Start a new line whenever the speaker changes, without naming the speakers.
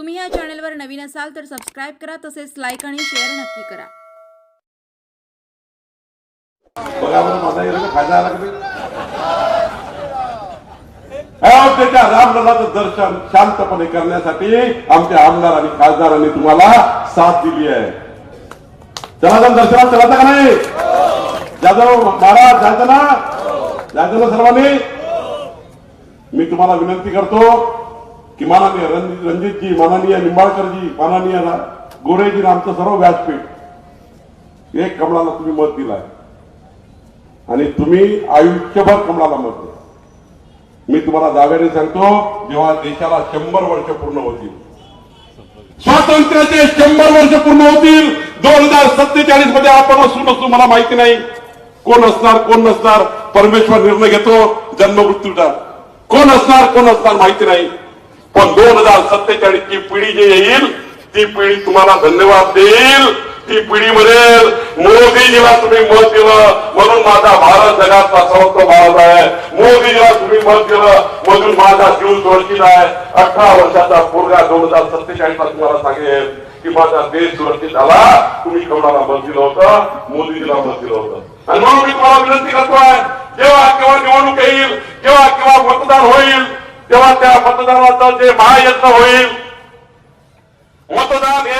तुम्ही या चॅनलवर नवीन असाल तर सबस्क्राईब करा तसेच लाईक आणि शेअर नक्की करा.
अयोध्येच्या रामललाचं दर्शन शांतपणे करण्यासाठी आमच्या आमदार आणि खासदारांनी तुम्हाला साथ दिली आहे. चला जाऊन दर्शनात चलायचं का नाही? जाधव महाराज जायचं ना? जायचं ना सर्वांनी? मी तुम्हाला विनंती करतो की माननीय रणजितजी माननीय निंबाळकरजी माननीय रा- गोरेजी आमचं सर्व व्यासपीठ. एक कमळाला तुम्ही मत दिलाय. आणि तुम्ही आयुष्यभर कमळाला मत द्या मी तुम्हाला दाव्याने सांगतो जेव्हा देशाला शंभर वर्ष पूर्ण होतील. स्वातंत्र्याचे शंभर वर्ष पूर्ण होतील. दोन हजार सत्तेचाळीसमध्ये आपण असू नसू मला माहिती नाही कोण असणार कोण नसणार. परमेश्वर निर्णय घेतो जन्ममृत्यूचा. कोण असणार कोण असणार माहिती नाही. दोन हजार सत्तेचाळीसची पिढी जी येईल ती पिढी तुम्हाला धन्यवाद देईल. ती पिढी म्हणेल मोदीजीला तुम्ही मत दिलं म्हणून माझा भारत जगातला सर्वत्र भारत आहे. मोदीजीला तुम्ही मत दिलं म्हणून माझा जीव सुरक्षित आहे. अठरा वर्षाचा पोरगा दोन हजार सत्तेचाळीस ला तुम्हाला सांगेल की माझा देश सुरक्षित झाला. तुम्ही कोणाला मत दिलं होतं? मोदीजीला मत दिलं होतं. आणि म्हणून मी तुम्हाला विनंती करतोय जेव्हा केव्हा निवडणूक येईल जेव्हा केव्हा मतदान होईल तेव्हा त्या मतदानाचं जे महायज्ञ होईल मतदान हे